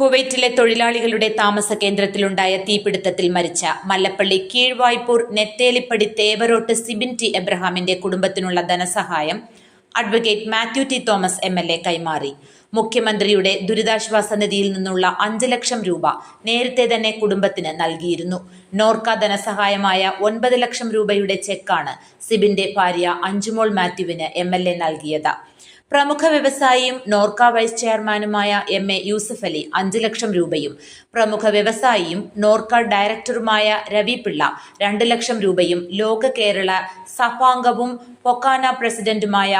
കുവൈറ്റിലെ തൊഴിലാളികളുടെ താമസ കേന്ദ്രത്തിലുണ്ടായ തീപിടുത്തത്തിൽ മരിച്ച മല്ലപ്പള്ളി കീഴ്വായ്പൂർ നെത്തേലിപ്പടി തേവരോട്ട് സിബിൻ ടി എബ്രഹാമിന്റെ കുടുംബത്തിനുള്ള ധനസഹായം advocate Mathew T Thomas M L A കൈമാറി. മുഖ്യമന്ത്രിയുടെ ദുരിതാശ്വാസ നിധിയിൽ നിന്നുള്ള അഞ്ച് ലക്ഷം രൂപ നേരത്തെ തന്നെ കുടുംബത്തിന് നൽകിയിരുന്നു. നോർക്ക ധനസഹായമായ ഒൻപത് ലക്ഷം രൂപയുടെ ചെക്കാണ് സിബിന്റെ ഭാര്യ അഞ്ചുമോൾ മാത്യുവിന് എം എൽ എ നൽകിയത്. പ്രമുഖ വ്യവസായിയും നോർക്ക വൈസ് ചെയർമാനുമായ എം എ യൂസഫ് അലി അഞ്ച് ലക്ഷം രൂപയും പ്രമുഖ വ്യവസായിയും നോർക്ക ഡയറക്ടറുമായ രവി പിള്ള രണ്ട് ലക്ഷം രൂപയും ലോക കേരള സഭാംഗവും പൊക്കാന പ്രസിഡന്റുമായ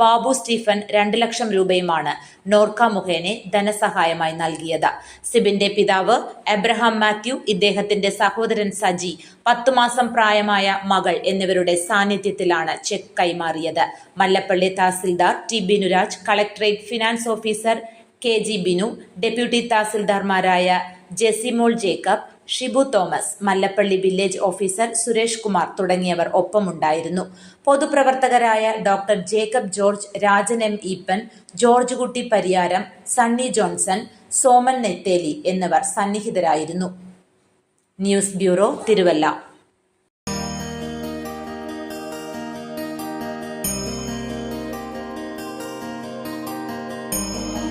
ബാബു സ്റ്റീഫൻ രണ്ട് ലക്ഷം രൂപയുമാണ് നോർക്ക മുഖേനെ ധനസഹായമായി നൽകിയത്. സിബിന്റെ പിതാവ് എബ്രഹാം മാത്യു ഇദ്ദേഹത്തിന്റെ സഹോദരൻ സജി പത്തു മാസം പ്രായമായ മകൾ എന്നിവരുടെ സാന്നിധ്യത്തിലാണ് ചെക്ക് കൈമാറിയത്. Mallappally tahsildar T Binuraj collectorate finance officer K G Binu deputy തഹസിൽദാർമാരായ Jessymol Jacob Shibu Thomas Mallappally village officer Suresh Kumar തുടങ്ങിയവർ ഒപ്പമുണ്ടായിരുന്നു. പൊതുപ്രവർത്തകരായ doctor Jacob George Rajan M Eapen George Kutty Pariyaram Sunny Johnson Soman Netheli എന്നിവർ സന്നിഹിതരായിരുന്നു. News bureau Thiruvalla.